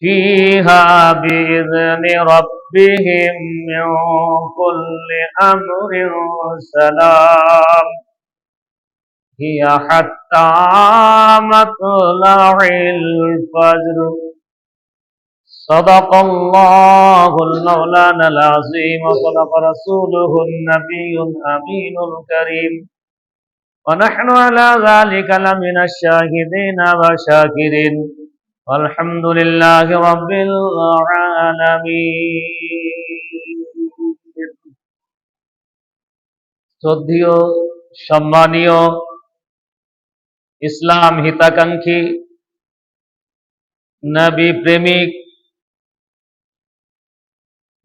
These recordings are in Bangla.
فيها بإذن ربهم من كل أمر سلام هي حتى مطلع الفجر صدق الله المولانا العظيم وصدق رسوله النبي الأمين الكريم ونحن على ذلك لمن الشاهدين والشاكرين والحمد لله رب العالمين শ্রদ্ধীয় সম্মানীয় ইসলাম হিতাকাঙ্ক্ষী নবী প্রেমিক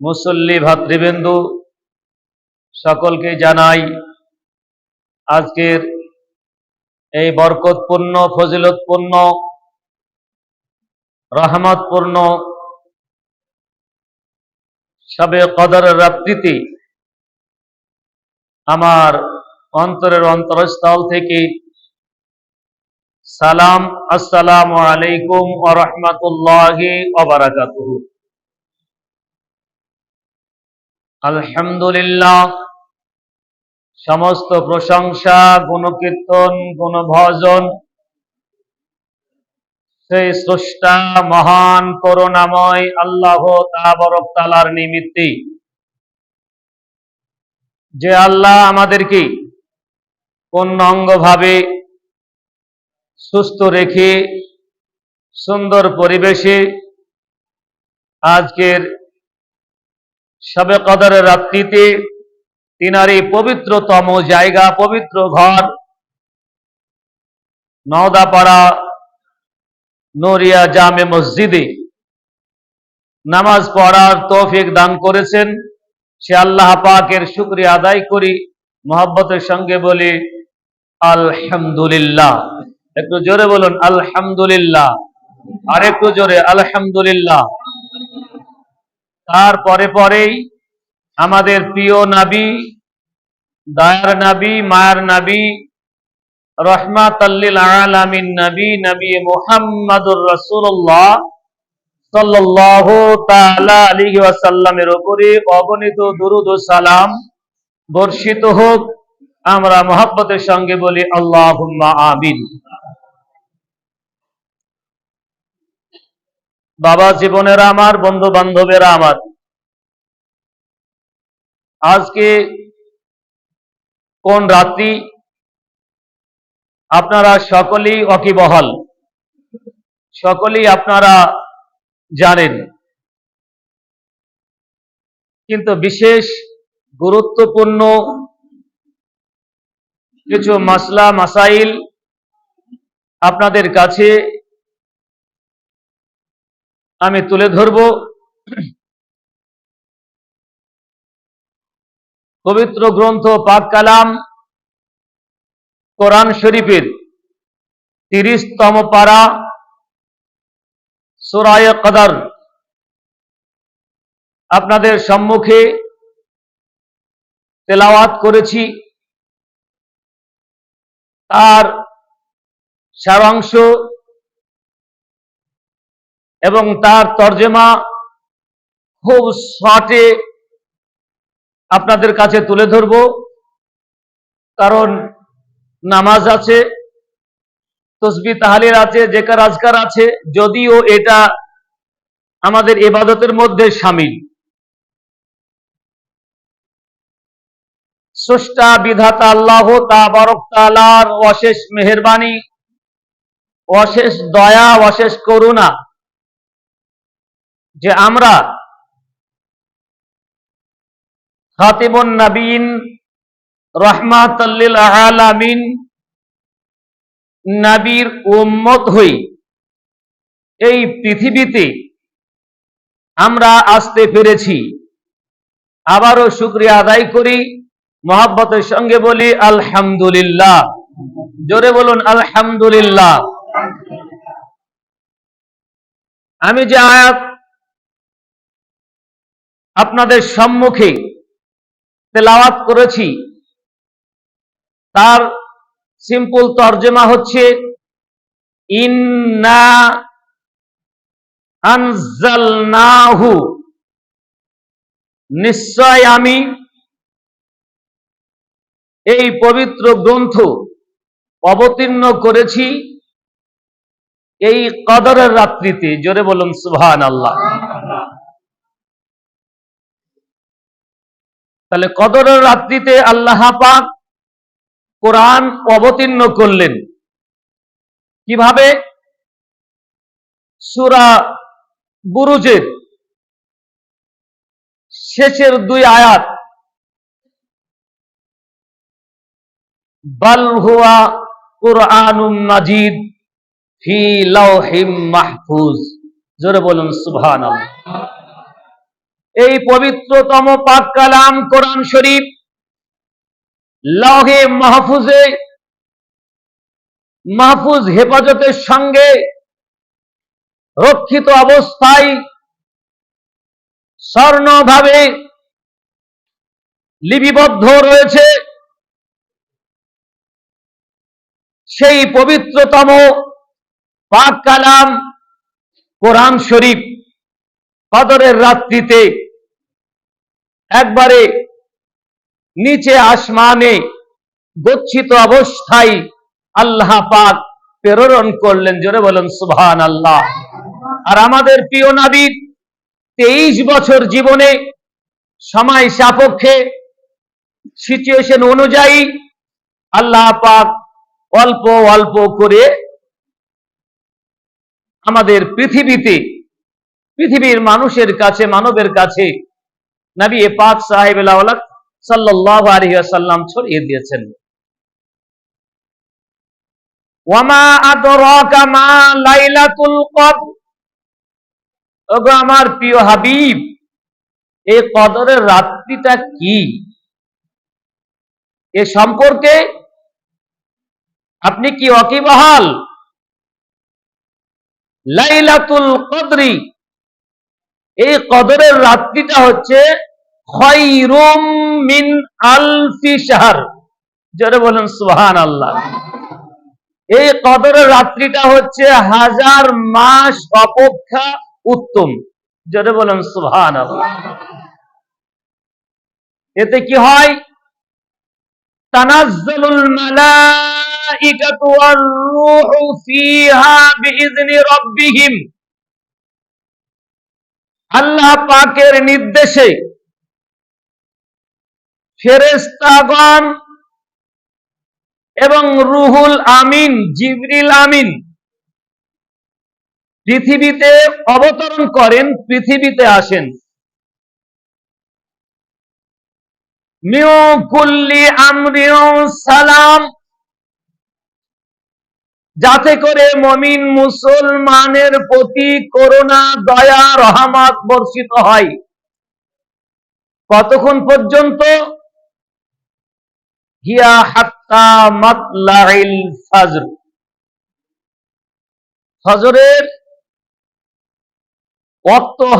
মুসল্লি ভাতৃবৃন্দু সকলকে জানাই আজকের এই বরকতপূর্ণ ফজিলতপূর্ণ রহমতপূর্ণ সবে কদর রাত্রিতে আমার অন্তরের অন্তরস্থল থেকে সালাম, আসসালামু আলাইকুম ও রহমতুল্লাহি আলহামদুলিল্লাহ, সমস্ত প্রশংসা, গুণকীর্তন, গুণভজন সেই স্রষ্টা, মহান করুণাময় আল্লাহ তাবরক তালার নিমিত্তে। যে আল্লাহ আমাদেরকে পূর্ণাঙ্গভাবে সুস্থ রেখে সুন্দর পরিবেশে আজকের সবে কদরের রাত্রিতে তিনার এই পবিত্রতম জায়গা, পবিত্র ঘর, নওদাপাড়া নরিয়া জামে মসজিদে নামাজ পড়ার তৌফিক দান করেছেন। সে আল্লাহ পাকের শুক্রিয়া আদায় করি, মোহাব্বতের সঙ্গে বলি, আলহামদুলিল্লাহ। একটু জোরে বলুন, আলহামদুলিল্লাহ। আর একটু জোরে, আলহামদুলিল্লাহ। তারপরে পরেই আমাদের প্রিয় নাবি, দায়ার নাবি, মায়ার নাবি রহমাত আলামিন নবী নবী মুহাম্মাদুর রাসূলুল্লাহ সাল্লাল্লাহু তাআলা আলাইহি ওয়াসাল্লামের উপরে অগণিত সালাম বর্ষিত হোক। আমরা সঙ্গে বলি আমিন। বাবা জীবনেরা আমার বন্ধু বান্ধবেরা আমার। আজকে কোন রাত্রি আপনারা সকলেই অকিবহল। সকলেই আপনারা জানেন। কিন্তু বিশেষ গুরুত্বপূর্ণ কিছু মাসলা, মাসাইল আপনাদের কাছে আমি তুলে ধরব। পবিত্র গ্রন্থ পাক কালাম কোরআন শরীফের তিরিশতম পারা সোরায় কদর আপনাদের সম্মুখে তেলাওয়াত করেছি। তার সারাংশ এবং তার তর্জমা খুব শর্টে আপনাদের কাছে তুলে ধরব। কারণ নামাজ আছে, তসবি তাহালির আছে জেকার আজকার আছে, যদিও এটা আমাদের এবাদতের মধ্যে সামিল। স্রষ্টা, বিধাতা আল্লাহ তাবারক তালার অশেষ মেহরবানি, অশেষ দয়া, অশেষ করুণা, যে আমরা খাতিমুন নবীন রহমাতাল্লিল আলামিন নবীর উম্মত হই। এই পৃথিবীতে আমরা আসতে পেরেছি। আবারও শুক্রিয়া আদায় করি। মহাব্বতের সঙ্গে বলি, আলহামদুলিল্লাহ। জোরে বলুন, আলহামদুলিল্লাহ। আমি যে আয়াত আপনাদের সম্মুখে তেলাওয়াত করেছি তার সিম্পল তর্জমা হচ্ছে, ইন্না নিশ্চয় আমি এই পবিত্র গ্রন্থ অবতীর্ণ করেছি এই কদরের রাত্রিতে। জোরে বলুন সুহান আল্লাহ তাহলে কদরের রাত্রিতে আল্লাহ পাক কোরআন অবতীর্ণ করলেন। কীভাবে? সুরা বুরুজের শেষের দুই আয়াত। বাল হুয়া কুরআনুম মাজিদ ফি লাউহিম মাহফুজ। জোরে বলুন, সুবহানাল্লাহ। এই পবিত্রতম পাক কালাম কোরআন শরীফ লহে মাহফুজে, মাহফুজ হেফাজতের সঙ্গে রক্ষিত অবস্থায় স্বর্ণভাবে লিপিবদ্ধ রয়েছে সেই পবিত্রতম পাক কালাম কোরআন শরীফ কদরের রাত্রিতে একবারে নিচে আসমানে গচ্ছিত অবস্থায় আল্লাহ পাক প্রেরণ করলেন। জোরে বলেন সুবহান আল্লাহ আর আমাদের প্রিয় নাবিক তেইশ বছর জীবনে সময় সাপেক্ষে সিচুয়েশন অনুযায়ী আল্লাহ পাক অল্প অল্প করে আমাদের পৃথিবীতে, পৃথিবীর মানুষের কাছে, মানবের কাছে নবী পাক সাহেব সাল্লাহ ছড়িয়ে দিয়েছেন। আমার প্রিয় হাবিব, এই কদরের রাত্রিটা কি? এ সম্পর্কে আপনি কি অকিবহাল? লাইলাতুল কদরি, এই কদরের রাত্রিটা হচ্ছে খয়রুম মিন আলফি শাহর। বলেন সুহান আল্লাহ এই কদরের রাত্রিটা হচ্ছে হাজার মাস অপেক্ষা উত্তম। জোরে বলেন সুহান এতে কি হয়? তানাজ্জালুল মালাইকাতু ওয়ার রূহু ফিহা রাব্বিহিম। আল্লাহ পাকের নির্দেশে ফেরেস্তাগণ এবং রুহুল আমিন, জিবরিল আমিন পৃথিবীতে অবতরণ করেন, পৃথিবীতে আসেন। সালাম, যাতে করে মমিন মুসলমানের প্রতি করোনা দয়া, রহমত বর্ষিত হয়। কতক্ষণ পর্যন্ত ফজরের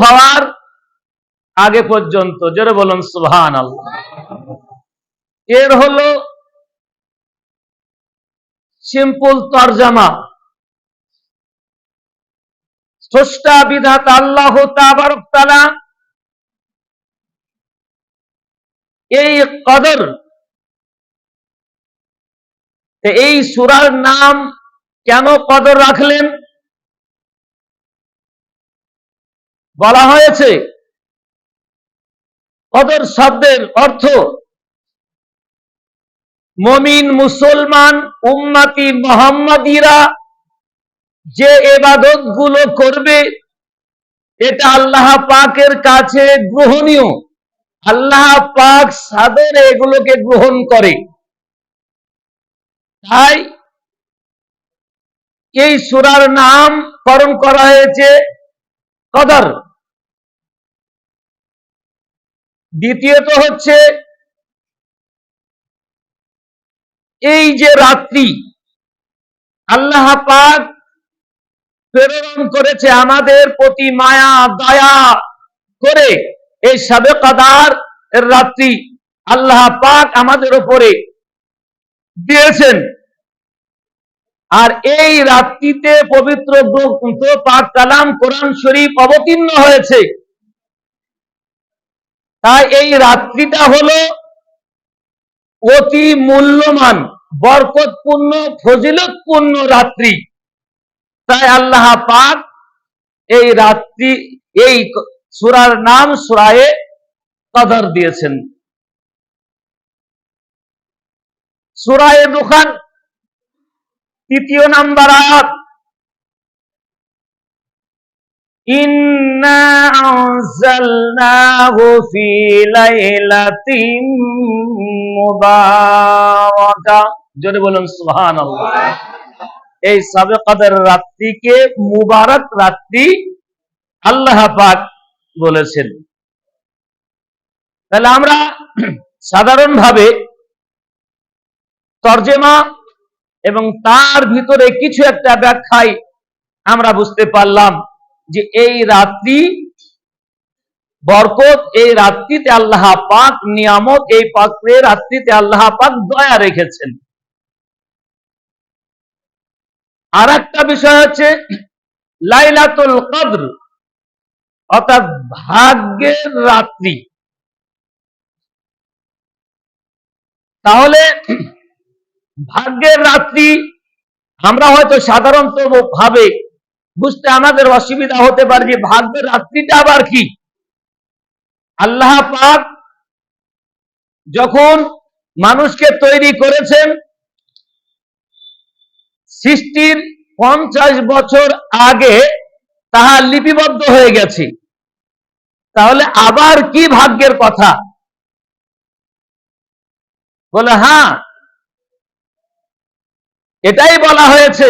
হওয়ার আগে পর্যন্ত, জোরে বলুন আল্লাহ এর হলো সিম্পল তরজামা। স্রষ্টা, বিধাতা আল্লাহ তালা এই কদর এই সুরার নাম কেন কদর রাখলেন? বলা হয়েছে, কদর শব্দের অর্থ, মমিন মুসলমান উম্মাতি মোহাম্মদীরা যে এবাদতগুলো করবে, এটা আল্লাহ পাকের কাছে গ্রহণীয়। আল্লাহ পাক সাদরে এগুলোকে গ্রহণ করে। তাই এই সুরার নাম করণ করা হয়েছে কদর। দ্বিতীয়ত হচ্ছে এই যে রাত্রি, আল্লাহ পাক প্রেরণ করেছে আমাদের প্রতি মায়া, দয়া করে এই সাবে কাদার রাত্রি আল্লাহ পাক আমাদের উপরে দিয়েছেন। আর এই রাত্রিতে পবিত্র গ্রন্থ পাক কালাম কোরআন শরীফ অবতীর্ণ হয়েছে। তাই এই রাত্রিটা হলো অতি মূল্যবান, বরকতপূর্ণ, ফজিলতপূর্ণ রাত্রি। তাই আল্লাহ পাক এই রাত্রি, এই সুরার নাম সুরায়ে কদর দিয়েছেন। সুরায়ে দুখান, তৃতীয় নাম্বার আয়াত। বলুন, সুবহানাল্লাহ। এই সাবে রাত্রিকে মুবারক রাত্রি আল্লাহ পাক বলেছেন। তাহলে আমরা সাধারণভাবে তর্জমা এবং তার ভিতরে কিছু একটা ব্যাখ্যায় আমরা বুঝতে পারলাম যে এই রাত্রি বরকত, এই রাত্রিতে আল্লাহ পাক নিয়ামত, এই পাকের রাত্রিতে আল্লাহ পাক দয়া রেখেছেন। আর একটা বিষয় হচ্ছে লাইলাতুল কদ্র, অর্থাৎ ভাগ্যের রাত্রি। তাহলে ভাগ্যের রাত্রি আমরা হয়তো সাধারণত ভাবে বুঝতে আমাদের অসুবিধা হতে পারে যে ভাগ্যের রাত্রিটা আবার কি? আল্লাহ পাক যখন মানুষকে তৈরি করেছেন, সৃষ্টির পঞ্চাশ বছর আগে তাহা লিপিবদ্ধ হয়ে গেছে। তাহলে আবার কি ভাগ্যের কথা? বলে হ্যাঁ এটাই বলা হয়েছে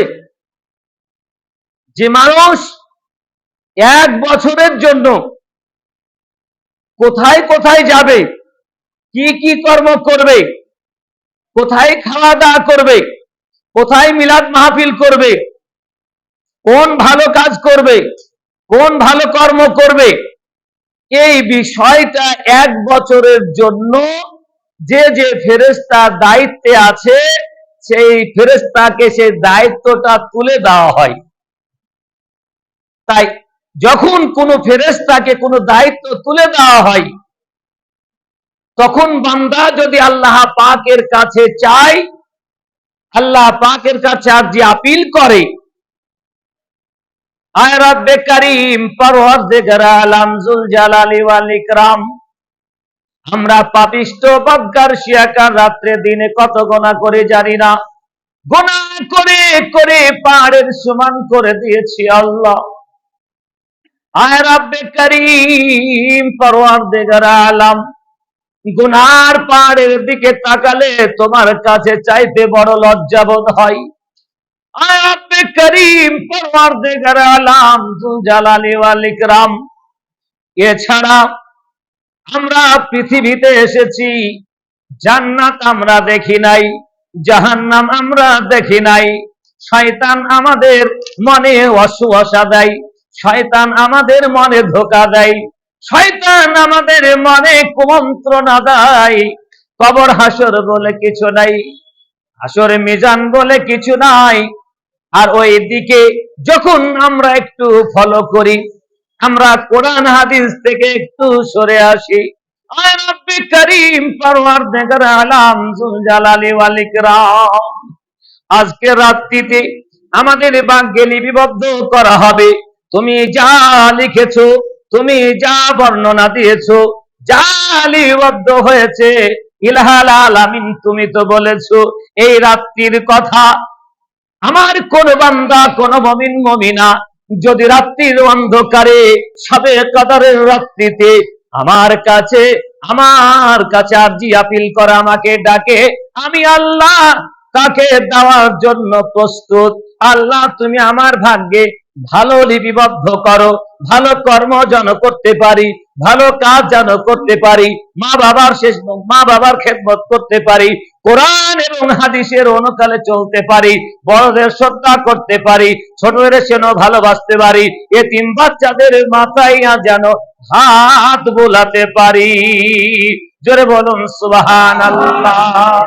যে মানুষ এক বছরের জন্য কোথায় কোথায় যাবে, কি কি কর্ম করবে, কোথায় খাওয়া দাওয়া করবে, কোথায় মিলাদ মাহফিল করবে, কোন ভালো কাজ করবে, কোন ভালো কর্ম করবে, এই বিষয়টা এক বছরের জন্য যে যে ফেরেস্তা দায়িত্বে আছে সেই ফেরেস্তাকে সেই দায়িত্বটা তুলে দেওয়া হয়। তাই যখন কোনো ফেরেস্তাকে কোনো দায়িত্ব তুলে দেওয়া হয়, তখন বান্দা যদি আল্লাহ পাকের কাছে চায়, আল্লাহ পাকের কাছে আর যে আপিল করে আয় রব্বে করিম জালালি ওয়াল ইকরাম আমরা পাপিষ্ট বজ্ঞার শিয়াকার রাত্রে দিনে কত গোনা করে জানি না। গোনা করে করে পাহাড়ের সমান করে দিয়েছি আল্লাহ। আলম। গুনার পাহাড়ের দিকে তাকালে তোমার কাছে চাইতে বড় লজ্জাবোধ হয়। আয় করিম, পরওয়ারদিগার আলম জুল জালালি এছাড়া আমরা পৃথিবীতে এসেছি, জান্নাত আমরা দেখি নাই, জাহান্নাম আমরা দেখি নাই, শয়তান আমাদের মনে অসুয়াশা দেয়, শয়তান আমাদের মনে ধোকা দেয়, শয়তান আমাদের মনে কুমন্ত্রণা দেয়, কবর হাসর বলে কিছু নাই, হাসর মিজান বলে কিছু নাই, আর ওই দিকে যখন আমরা একটু ফলো করি আমরা কোরআন হাদিস থেকে একটু সরে আসি। আজকে রাত্রিতে আমাদের ভাগ্যে লিপিবদ্ধ করা হবে। তুমি যা লিখেছো, তুমি যা বর্ণনা দিয়েছ, যা লিপিবদ্ধ হয়েছে, ইলহাল আলামিন তুমি তো বলেছ, এই রাত্রির কথা। আমার কোন বান্দা, কোন মমিন, মমিনা যদি রাত্রির অন্ধকারে সবে কদরের রাত্রিতে আমার কাছে আমার কাছে আরজি আপিল করে আমাকে ডাকে, আমি আল্লাহ তাকে দেওয়ার জন্য প্রস্তুত। আল্লাহ, তুমি আমার ভাগ্যে ভালো লিপিবদ্ধ করো, ভালো কর্ম যেন করতে পারি। ভালো কাজ যেন করতে পারি, মা বাবার শেষ মা বাবার খেদমত করতে পারি, কোরআন এবং হাদিসের অনুকালে চলতে পারি, বড়দের শ্রদ্ধা করতে পারি, ছোটদের যেন ভালোবাসতে পারি, এ তিন বাচ্চাদের মাথায় যেন হাত বোলাতে পারি। জোরে বলুন সুবাহান আল্লাহ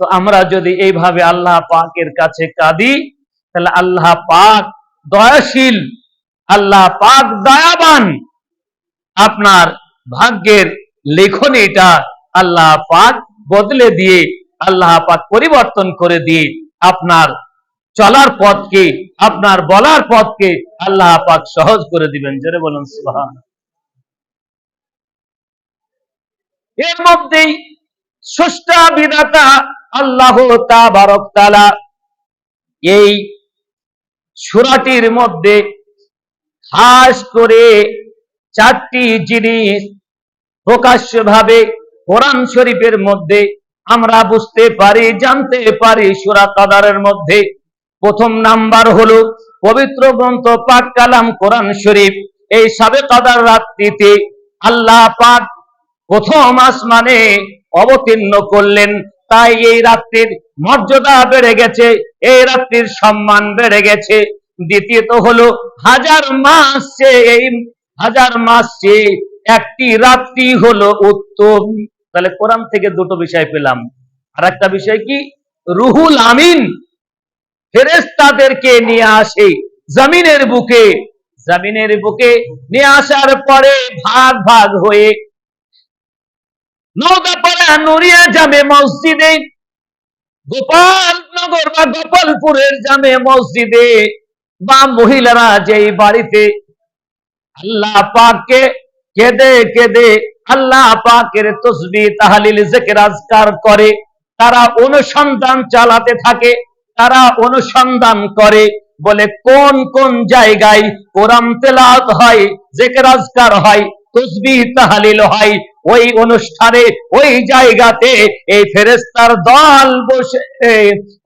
তো আমরা যদি এইভাবে আল্লাহ পাকের কাছে কাঁদি, তাহলে আল্লাহ পাক দয়াশীল আল্লাহ পাক দয়াবান। আপনার ভাগ্যের লেখনীটা আল্লাহ পাক বদলে দিয়ে, আল্লাহ পাক পরিবর্তন করে দিয়ে আপনার চলার পথকে, আপনার বলার পথকে আল্লাহ পাক সহজ করে দিবেন। জোরে বলুন, সুবহান। এর মধ্যেই স্রষ্টা, বিধাতা আল্লাহ তাবারক তাআলা এই সূরাটির মধ্যে খাস করে চারটি জিনিস প্রকাশ্যভাবে কোরআন শরীফের মধ্যে আমরা বুঝতে পারি, জানতে পারি সূরা কাদারের মধ্যে। প্রথম নাম্বার হলো পবিত্র গ্রন্থ পাক কালাম কোরআন শরীফ। এই সাবে কাদার রাত্রিতে আল্লাহ পাক প্রথম আসমানে অবতীর্ণ করলেন। তাই এই রাত্রির মর্যাদা বেড়ে গেছে, এই রাত্রির সম্মান বেড়ে গেছে। দ্বিতীয়ত হলো হাজার মাস হাজার মাস একটি রাত্রি হলো উত্তম। তাহলে কোরআন থেকে দুটো বিষয় পেলাম। আর একটা বিষয় কি? রুহুল আমিন ফেরেস্তাদেরকে নিয়ে আসে জমিনের বুকে। জমিনের বুকে নিয়ে আসার পরে ভাগ ভাগ হয়ে নৌকাপাড়া নুরিয়া জামে মসজিদে, গোপালনগর বা গোপালপুরের জামে মসজিদে বা মহিলারা যেই বাড়িতে আল্লাহ পাককে কেঁদে কেঁদে আল্লাহ পাকের তসবি, তাহালিল জেকের আজকার করে, তারা অনুসন্ধান চালাতে থাকে, তারা অনুসন্ধান করে বলে, কোন কোন জায়গায় কোরআন তেলাওয়াত হয়, জেকের আজকার হয়, তসবি, তাহালিল হয় ওই অনুষ্ঠানে, ওই জায়গাতে এই ফেরেস্তার দল বসে,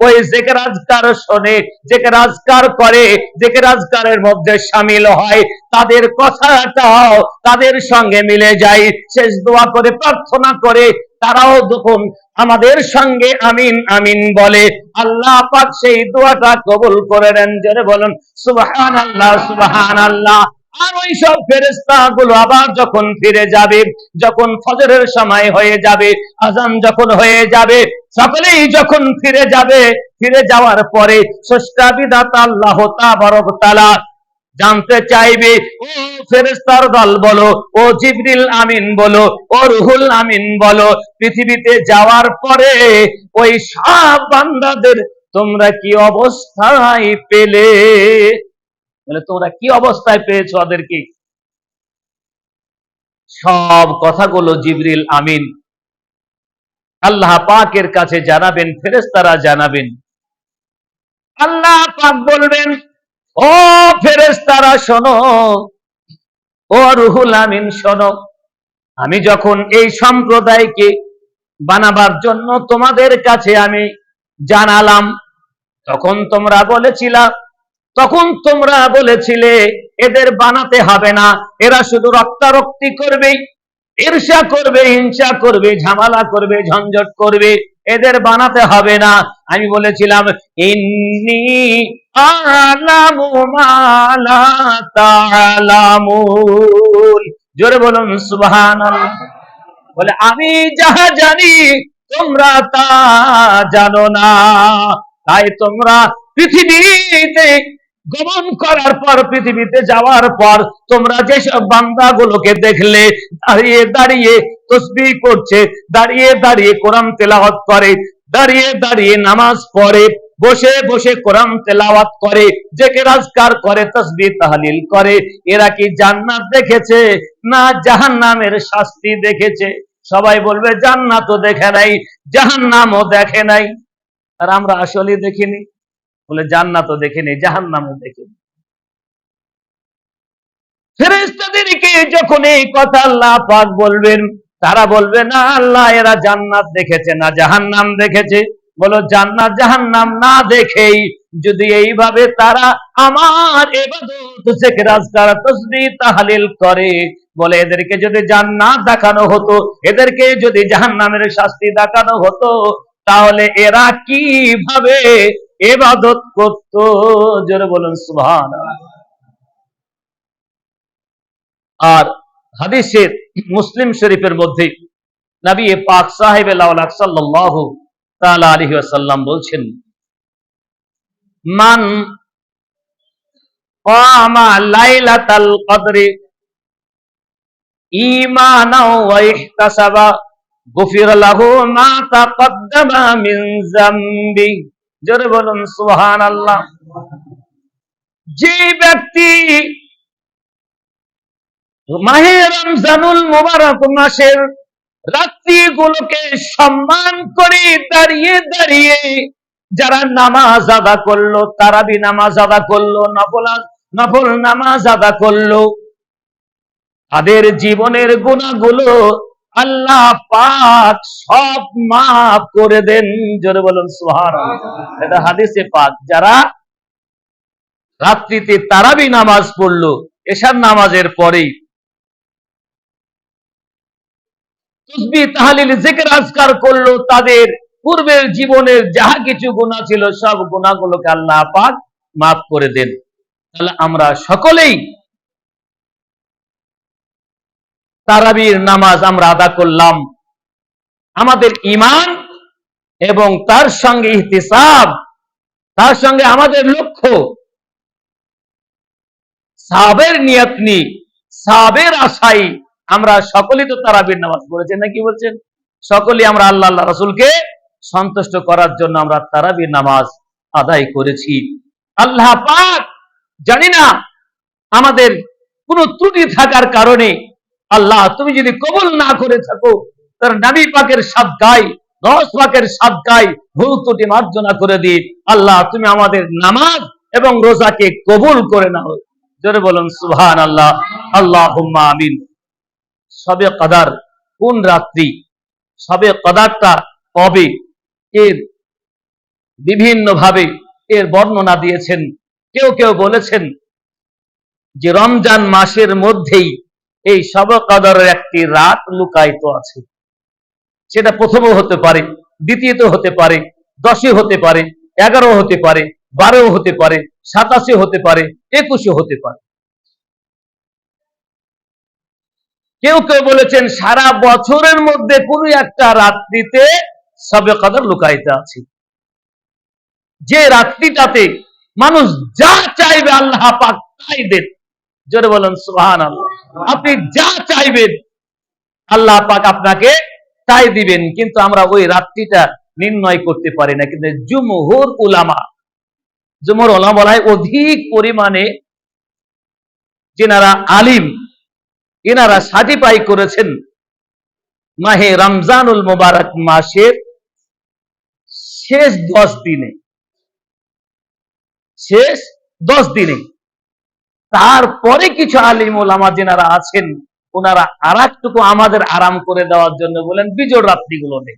ওই জেকের আজকার শোনে জেকের আজকার করে জেকের আজকারের মধ্যে সামিল হয়। তাদের কথাটাও তাদের সঙ্গে মিলে যায়। শেষ দোয়া করে, প্রার্থনা করে, তারাও যখন আমাদের সঙ্গে আমিন আমিন বলে। আল্লাহ পাক সেই দোয়াটা কবুল করে নেন। জোরে বলুন সুবহান আল্লাহ সুবহান আল্লাহ আর ওই সব ফেরেস্তা গুলো আবার যখন ফিরে যাবে, যখন ফজরের সময় হয়ে যাবে আজান যখন হয়ে যাবে, সকলেই যখন ফিরে যাবে, ফিরে যাওয়ার পরে স্রষ্টা বিধাতা আল্লাহ তাবারক তাআলা জানতে চাইবে, ও ফেরেস্তার দল বলো, ও জিবরিল আমিন বলো, ও রুহুল আমিন বলো, পৃথিবীতে যাওয়ার পরে ওই সব বান্দাদের তোমরা কি অবস্থায় পেলে? বলে তোমরা কি অবস্থায় পেয়েছ ওদেরকে? সব কথাগুলো জিবরিল আমিন আল্লাহ পাকের কাছে জানাবেন ফেরেস্তারা জানাবেন। আল্লাহ পাক বলবেন, ও ফেরেস্তারা শোনো, ও রুহুল আমিন শোনো, আমি যখন এই সম্প্রদায়কে বানাবার জন্য তোমাদের কাছে আমি জানালাম, তখন তোমরা বলেছিলা তখন তোমরা বলেছিলে, এদের বানাতে হবে না, এরা শুধু রক্তারক্তি করবে, ঈর্ষা করবে, হিংসা করবে, ঝামেলা করবে, ঝঞ্ঝট করবে, এদের বানাতে হবে না। আমি বলেছিলাম, ইন্নি আলামু মালা তালামুন জোরে বলুন, সুবহানাল্লাহ। বলে, আমি যাহা জানি, তোমরা তা জানো না। তাই তোমরা পৃথিবীতে গমন করার পর পৃথিবীতে যাওয়ার পর তোমরা যেসব বান্দাগুলোকে দেখলে, দাঁড়িয়ে দাঁড়িয়ে তসবি করছে, দাঁড়িয়ে দাঁড়িয়ে কোরআন তেলাওয়াত করে, দাঁড়িয়ে দাঁড়িয়ে নামাজ পড়ে, বসে বসে কোরআন তেলাওয়াত করে জেকে রাজকার করে তসবি তাহলিল করে। এরা কি জান্নাত দেখেছে না জাহান্নামের শাস্তি দেখেছে? সবাই বলবে, জান্নাতও দেখে নাই, জাহান্নামও দেখে নাই। আর আমরা আসলে দেখিনি। বলে, জান্নাতও দেখেনি, জাহান্নামও দেখেনি। ফেরেস্তাদেরকে যখন এই কথা আল্লাহ পাক বলবেন, তারা বলবে, না, আল্লাহ, এরা জান্নাত দেখেছে, না জাহান্নাম দেখেছে। বলো, জান্নাত জাহান্নাম না দেখেই যদি এইভাবে তারা আমার তাহলিল করে। বলে, এদেরকে যদি জান্নাত দেখানো হতো, এদেরকে যদি জাহান্নামের শাস্তি দেখানো হতো, তাহলে এরা কীভাবে এবাদত করত, জোরে বলুন সুবহান আর হাদিসের মুসলিম শরীফের মধ্যে নবী পাক সাহেব সাল্লাল্লাহু তাআলা আলাইহি ওয়াসাল্লাম বলছেন, মান গুফির লাহু মা তাকদ্দামা মিন যামবি। জোরে বলুন, সুবহানাল্লাহ। যে ব্যক্তি মুবারক মাসের সম্মান করে দাঁড়িয়ে দাঁড়িয়ে যারা নামাজ আদা করল তারাবি নামাজ আদা করল, নফল নফল নামাজ আদা করল। তাদের জীবনের গুণাগুলো আল্লাহ পাক সব মাফ করে দেন। জোরে বলুন সুহার এটা হাদিসে পাক। যারা রাত্রিতে তারাবি নামাজ পড়ল, এশার নামাজের পরেই তসবি, তাহালিল, জিকির আজকার করল, তাদের পূর্বের জীবনের যাহা কিছু গুণা ছিল, সব গুণাগুলোকে আল্লাহ পাক মাফ করে দেন। তাহলে আমরা সকলেই তারাবির নামাজ আমরা আদা করলাম। আমাদের ইমান এবং তার সঙ্গে ইহতিসাব, তার সঙ্গে আমাদের লক্ষ্য। সাবের নিয়ত নি, সাবের আশাই আমরা সকলেই তো তারাবির নামাজ পড়েছেন নাকি বলছেন? সকলেই আমরা আল্লাহ আল্লাহ রসুলকে সন্তুষ্ট করার জন্য আমরা তারাবির নামাজ আদায় করেছি। আল্লাহ পাক জানি না আমাদের কোন ত্রুটি থাকার কারণে আল্লাহ, তুমি যদি কবল না করে থাকো, তার নাবি পাকের সাত গাই, দশ পাকের সাত গাই, ভুল ত্রুটি মার্জনা করে দিই। আল্লাহ, তুমি আমাদের নামাজ এবং রোজাকে কবুল করে নাও। জোরে বলুন সুবহান আল্লাহ আল্লাহ আমিন। সবে কাদার কোন রাত্রি? সবে কাদারটা কবে? এর বিভিন্ন ভাবে এর বর্ণনা দিয়েছেন। কেউ কেউ বলেছেন যে রমজান মাসের মধ্যেই এই সব কাদারের একটি রাত লুকায়িত আছে। সেটা প্রথমও হতে পারে দ্বিতীয়ত হতে পারে দশে হতে পারে এগারো হতে পারে বারো হতে পারে সাতাশে হতে পারে একুশে হতে পারে। কেউ কেউ বলেছেন, সারা বছরের মধ্যে কোন একটা রাত্রিতে সবে কদর লুকাইতে আছে। যে রাত্রিটাতে মানুষ যা চাইবে আল্লাহ পাক তাই দেন। জোরে বলেন সুহান আপনি যা চাইবেন, আল্লাহ পাক আপনাকে তাই দিবেন, কিন্তু আমরা ওই রাত্রিটা নির্ণয় করতে পারি না। কিন্তু জুমহুর উলামা জুমুর ওলামা বলা হয় অধিক পরিমাণে যেনারা আলিম, এনারা সাজিপাই করেছেন মাহে রমজানুল মোবারক মাসের শেষ দশ দিনে। শেষ দশ দিনে। তারপরে কিছু আলিম ওলামা যেনারা আছেন ওনারা আর একটুকু আমাদের আরাম করে দেওয়ার জন্য বলেন, বিজোড় রাত্রিগুলো নেই।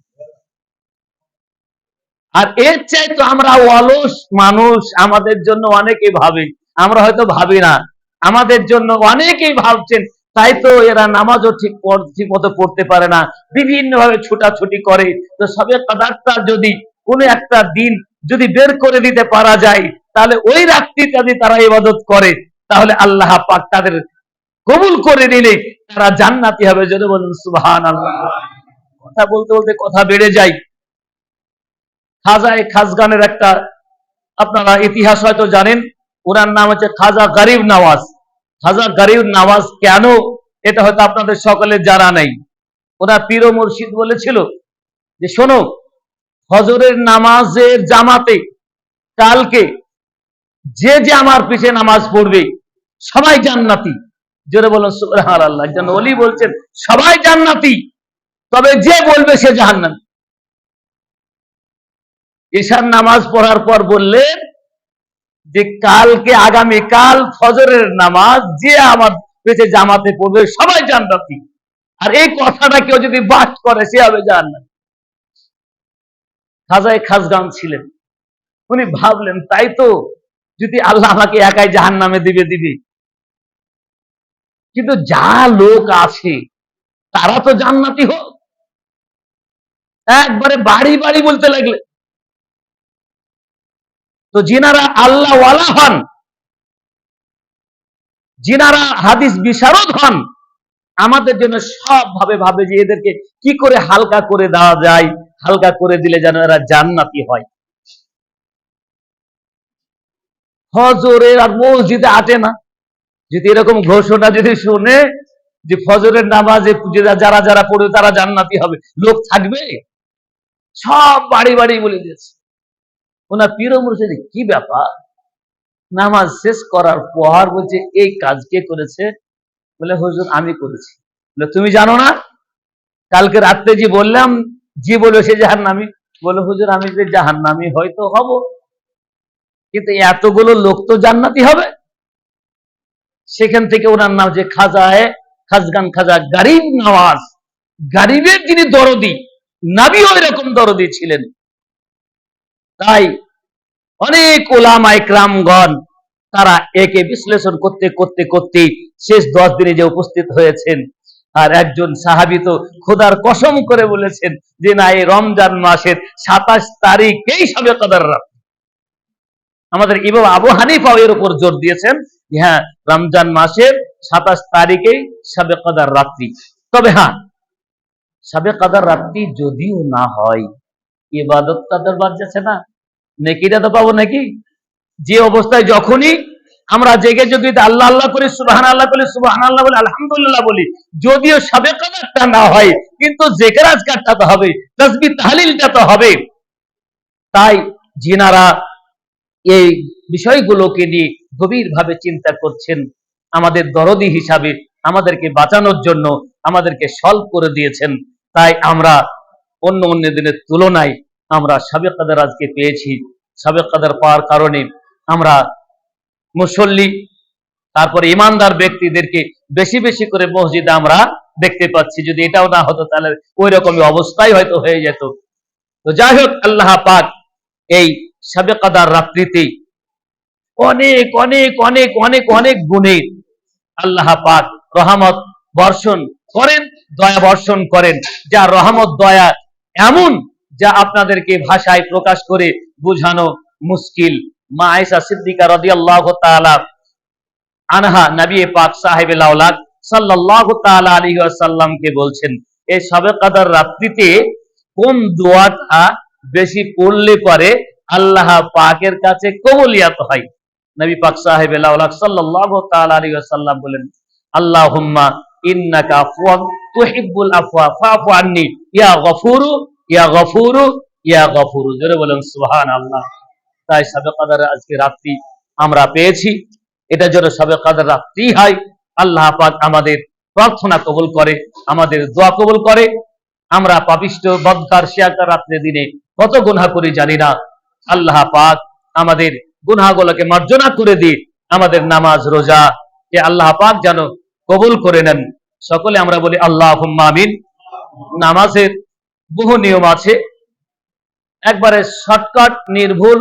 আর এর চাই তো আমরা অলস মানুষ, আমাদের জন্য অনেকে ভাবে, আমরা হয়তো ভাবি না, আমাদের জন্য অনেকেই ভাবছেন, তাই তো এরা নামাজও ঠিক ঠিক মতো পড়তে পারে না বিভিন্ন ভাবে ছুটাছুটি করে। তো সবে কাদারটা যদি কোনো একটা দিন যদি বের করে দিতে পারা যায়, তাহলে ওই রাত্রিটা যদি তারা ইবাদত করে তাহলে আল্লাহ পাক তাদের কবুল করে নিলে তারা জান্নাতি হবে। যদি বলুন সুবহান আল্লাহ কথা বলতে বলতে কথা বেড়ে যায়। খাজায় খাজগানের একটা, আপনারা ইতিহাস হয়তো জানেন, ওনার নাম হচ্ছে খাজা গরিব নওয়াজ। খাজা গরিব নওয়াজ কেন? এটা হয়তো আপনাদের সকলে জানা নাই। ওনার পীর মুর্শিদ বলেছিল যে, শোনো হজরের নামাজের জামাতে কালকে যে যে আমার পিছে নামাজ পড়বে, সবাই জান্নাতি। জোরে বলুন সুবহান আল্লাহ একজন অলি বলছেন, সবাই জান্নাতি। তবে যে বলবে সে জাহান্নাতি ঈশার নামাজ পড়ার পর বললেন যে কালকে আগামী কাল ফজরের নামাজ যে আমার পেছে জামাতে পড়বে, সবাই জান্নাতি। আর এই কথাটা কেউ যদি বাদ করে, সে হবে জান্নাতি খাজায় খাসগান ছিলেন। উনি ভাবলেন, তাই তো যদি আল্লাহ আমাকে একাই জাহান নামে দিবে দিবে। কিন্তু যা লোক আছে, তারা তো জান্নাতি হোক। একবারে বাড়ি বাড়ি বলতে লাগলে। তো যিনারা আল্লাহ ওয়ালা হন, যিনারা হাদিস বিশারদ হন, আমাদের জন্য সব ভাবে ভাবে যে এদেরকে কি করে হালকা করে দেওয়া যায়, হালকা করে দিলে যেন এরা জান্নাতি হয়। ফজরের আর মসজিদে আটে না। যদি এরকম ঘোষণা যদি শুনে যে ফজরের নামাজে যারা- যারা পড়বে তারা জান্নাতি হবে। লোক থাকবে? সব বাড়ি বাড়ি বলে দিয়েছে। ওনার পীর মুর্শিদ, কি ব্যাপার? নামাজ শেষ করার পর বলছে, এই কাজ কে করেছে? বলে, হুজুর, আমি করেছি। বলে, তুমি জানো না? কালকে রাত্রে যে বললাম, যে বলবে সে জাহান নামি বলে, হুজুর, আমি যে জাহান নামি হয়তো হব। কিন্তু এতগুলো লোক তো জান্নাতি হবে। সেখান থেকে ওনার নাম যে খাজায়, খাজগান খাজা গারিব নওয়াজ। গারিবের যিনি দরদি নাবিও এরকম দরদি ছিলেন। তাই অনেক ওলামা ইকরামগণ তারা একে বিশ্লেষণ করতে করতে করতে শেষ দশ দিনে যে উপস্থিত হয়েছেন, আর একজন সাহাবি তো খোদার কসম করে বলেছেন যে, না, এই রমজান মাসের সাতাশ তারিখেই সবে কদার রাত আমাদের ইমাম আবু হানিফাও এর উপর জোর দিয়েছেন হ্যাঁ রমজান মাসের সাতাশ তারিখেই সবে কদার রাত্রি। তবে হ্যাঁ সবে কদার রাত্রি যদিও না হয়, ইবাদত তাদের বাদ যাচ্ছে না নেকিটা তো পাবো নাকি? যে অবস্থায় যখনই আমরা জেগে যদি আল্লাহ আল্লাহ করি সুবাহান আল্লাহ করি সুবাহান আল্লাহ বলি, আলহামদুলিল্লাহ বলি, যদিও সাবে কদারটা না হয়, কিন্তু জেকের আজকারটা তো হবে তসবি তাহলিলটা তো হবে। তাই যিনারা এই বিষয়গুলোকে নিয়ে গভীরভাবে চিন্তা করছেন আমাদের দরদি হিসাবে আমাদেরকে বাঁচানোর জন্য আমাদেরকে সলভ করে দিয়েছেন। তাই আমরা অন্য অন্য দিনের তুলনায় আমরা সাবেক কাদার আজকে পেয়েছি। সাবেক কাদার পাওয়ার কারণে আমরা মুসল্লি, তারপরে ইমানদার ব্যক্তিদেরকে বেশি বেশি করে মসজিদে আমরা দেখতে পাচ্ছি। যদি এটাও না হতো তাহলে ওই রকমই অবস্থাই হয়তো হয়ে যেত। তো যাই হোক, আল্লাহ পাক এই সাবে কাদার রাত্রিতে অনেক অনেক অনেক অনেক অনেক গুণে আল্লাহ পাক রহমত বর্ষণ করেন, দয়া বর্ষণ করেন। যা রহমত, দয়া এমন যা আপনাদেরকে ভাষায় প্রকাশ করে বোঝানো মুশকিল। মা আয়েশা সিদ্দিকা রাদিয়াল্লাহু তাআলা আনহা নবী পাক সাহেব লাউলাদ সাল্লাল্লাহু তাআলা আলাইহি ওয়াসাল্লামকে বলছেন এই শবে কদর রাত্রিতে কোন দোয়াটা বেশি পড়লে পরে আল্লাহ পাকের কাছে কবুলিয়াত হয়। নবী পাক সাহেব সাল্লাল্লাহু তাআলা আলাইহি বলেন ইন্নাকা তুহিব্বুল আফওয়া ফাফু আন্নি, ইয়া গফুরু ইয়া গফুরু ইয়া গফুরু। জোরে বলেন তাই কদর আজকে রাত্রি আমরা পেয়েছি। এটা যেন সবে কাদের রাত্রি হয়। আল্লাহ পাক আমাদের প্রার্থনা কবুল করে, আমাদের দোয়া কবুল করে। আমরা পাপিষ্ট বদকার শিয়াকার রাত্রে দিনে কত গুনাহ করি জানি না। আল্লাহ পাক আমাদের গুনাগুলোকে মার্জনা করে দিয়ে আমাদের নামাজ, রোজা, কে আল্লাহ পাক যেন কবুল করে নেন। সকলে আমরা বলি আল্লাহ আমিন। নামাজের বহু নিয়ম আছে। একবারে শর্টকাট, নির্ভুল